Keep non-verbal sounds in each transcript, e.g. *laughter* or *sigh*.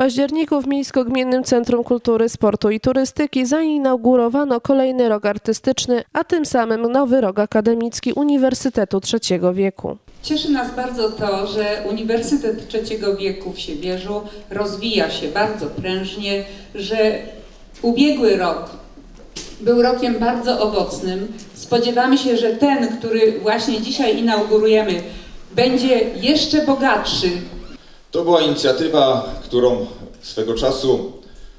październiku w Miejsko-Gminnym Centrum Kultury, Sportu i Turystyki zainaugurowano kolejny rok artystyczny, a tym samym nowy rok akademicki Uniwersytetu Trzeciego Wieku. Cieszy nas bardzo to, że Uniwersytet Trzeciego Wieku w Siewierzu rozwija się bardzo prężnie, że ubiegły rok był rokiem bardzo owocnym. Spodziewamy się, że ten, który właśnie dzisiaj inaugurujemy, będzie jeszcze bogatszy, To była inicjatywa, którą swego czasu,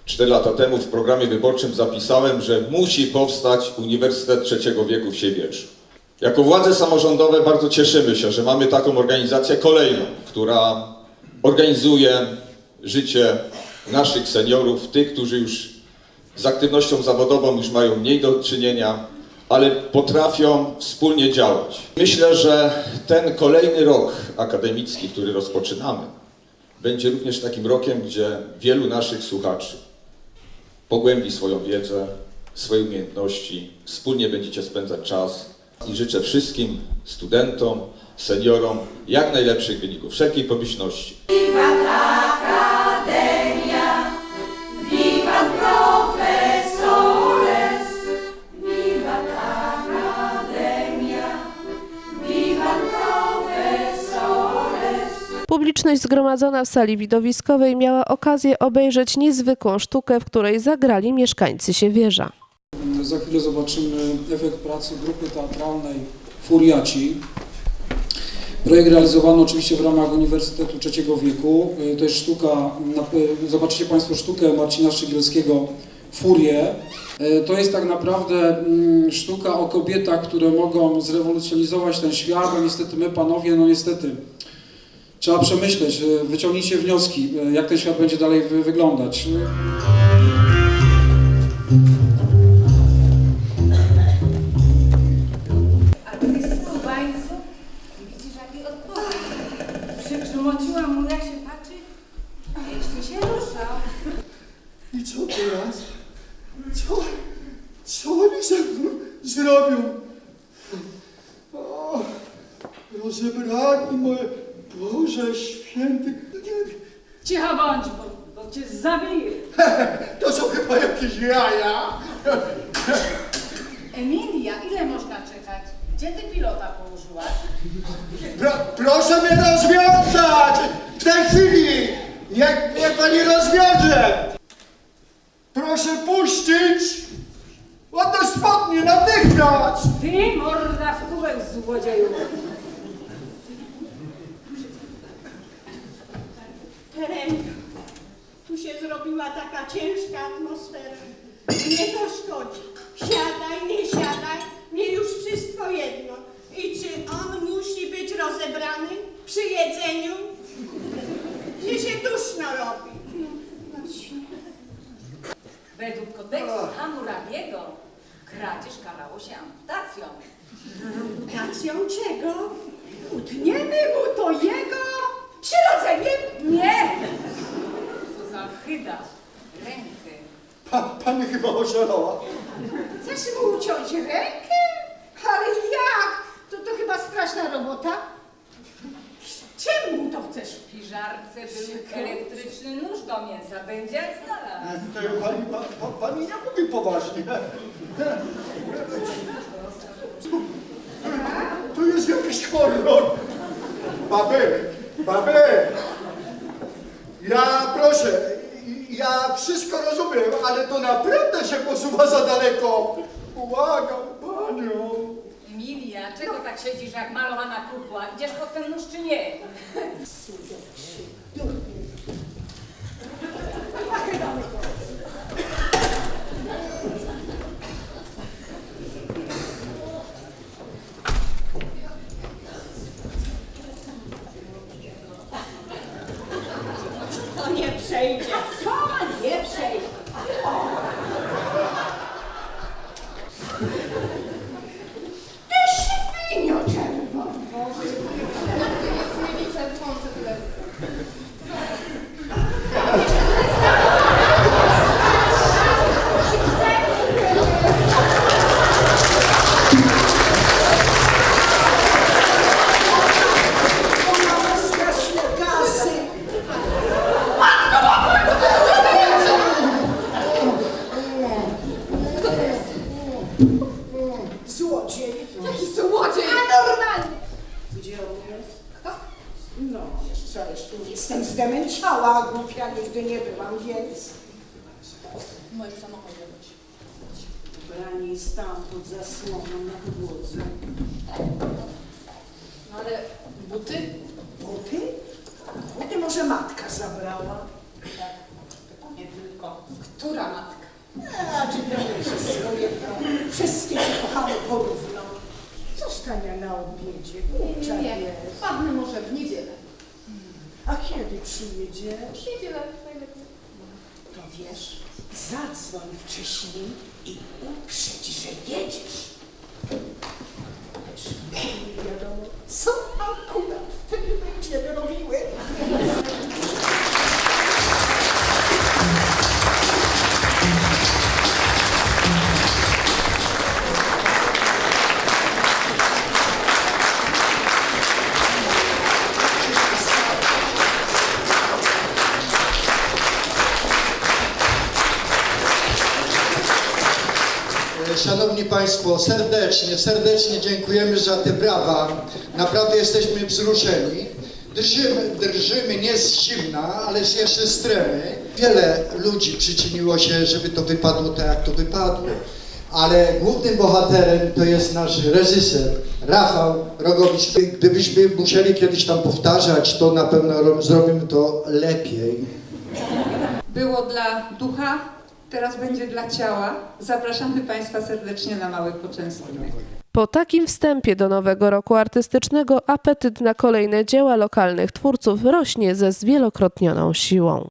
4 lata temu w programie wyborczym zapisałem, że musi powstać Uniwersytet Trzeciego Wieku w Siewierzu. Jako władze samorządowe bardzo cieszymy się, że mamy taką organizację kolejną, która organizuje życie naszych seniorów, tych, którzy już z aktywnością zawodową już mają mniej do czynienia, ale potrafią wspólnie działać. Myślę, że ten kolejny rok akademicki, który rozpoczynamy, będzie również takim rokiem, gdzie wielu naszych słuchaczy pogłębi swoją wiedzę, swoje umiejętności, wspólnie będziecie spędzać czas i życzę wszystkim studentom, seniorom jak najlepszych wyników, wszelkiej pomyślności. Publiczność zgromadzona w sali widowiskowej miała okazję obejrzeć niezwykłą sztukę, w której zagrali mieszkańcy Siewierza. Za chwilę zobaczymy efekt pracy grupy teatralnej Furiaci. Projekt realizowano oczywiście w ramach Uniwersytetu Trzeciego Wieku. Y, To jest sztuka, y, zobaczycie Państwo sztukę Marcina Szygielskiego Furie. Y, To jest tak naprawdę mm, sztuka o kobietach, które mogą zrewolucjonizować ten świat, a niestety my panowie, no niestety trzeba przemyśleć, y, wyciągnijcie wnioski, y, jak ten świat będzie dalej wy- wyglądać. A ty skubańcu? Widzisz, jaki odpowiedź. Przygrzmociła mu, jak się patrzy, jeśli się ruszał. I co teraz? Co? Co oni ze mną zrobią? O, rozebrani moje... Boże święty... Nie, Cicho bądź, bo, bo cię zabiję. *laughs* To są chyba jakieś jaja. Emilia, ile można czekać? Gdzie ty pilota położyłaś? Pro, proszę mnie rozwiązać! W tej chwili! Niech, niech pani rozwiąże! Proszę puścić! Oddać spodnie natychmiast! Ty, morda w kubek złodzieju. Zrobiła taka ciężka atmosfera. Mnie to szkodzi. Siadaj, nie siadaj, mnie już wszystko jedno. I czy on musi być rozebrany przy jedzeniu? Że się duszno robi. Według kodeksu Hammurabiego kradzież karało się amputacją. Amputacją czego? Utniemy mu to jego przyrodzeniem? Nie! Chyda. Rękę. Pa, pani chyba oszalała. Chcesz mu uciąć rękę? Ale jak? To, to chyba straszna robota. Czemu to chcesz? W piżarce był elektryczny nóż do mięsa. Będzie jak znalazł. To Pani, pa, pa, pani nie mówi poważnie. To jest jakiś horror. Baby, baby. Ja proszę, ja wszystko rozumiem, ale to naprawdę się posuwa za daleko. Błagam panią. Emilia, czego tak siedzisz jak malowana kukła? Idziesz pod ten nóż czy nie? To nie przejdzie. Złodziej. Jaki złodziej! A normalnie. Gdzie on jest? Kto? No, wiesz co, jeszcze nie jestem zdemęciała, a głupia nigdy nie byłam, więc... W moim samochodzie być. Ubranie jest tam pod zasłoną na podłodze. No ale buty? Buty? Buty może matka zabrała. Tak. Nie tylko. Która matka? A, czy to wszystko jedno. Wszystkie się kochamy porówno. Zostania na obiedzie, kurczak jest. Wpadnę może w niedzielę. A kiedy przyjedziesz? W niedzielę najlepiej. To wiesz, zadzwoń wcześniej i uprzedź, że jedziesz. Szanowni Państwo, serdecznie, serdecznie dziękujemy za te brawa. Naprawdę jesteśmy wzruszeni. Drżymy, drżymy nie z zimna, ale jeszcze z tremy. Wiele ludzi przyczyniło się, żeby to wypadło tak, jak to wypadło. Ale głównym bohaterem to jest nasz reżyser, Rafał Rogowicz. Gdybyśmy musieli kiedyś tam powtarzać, to na pewno ro- zrobimy to lepiej. Było dla ducha, teraz będzie dla ciała. Zapraszamy Państwa serdecznie na mały poczęstunek. Po takim wstępie do nowego roku artystycznego apetyt na kolejne dzieła lokalnych twórców rośnie ze zwielokrotnioną siłą.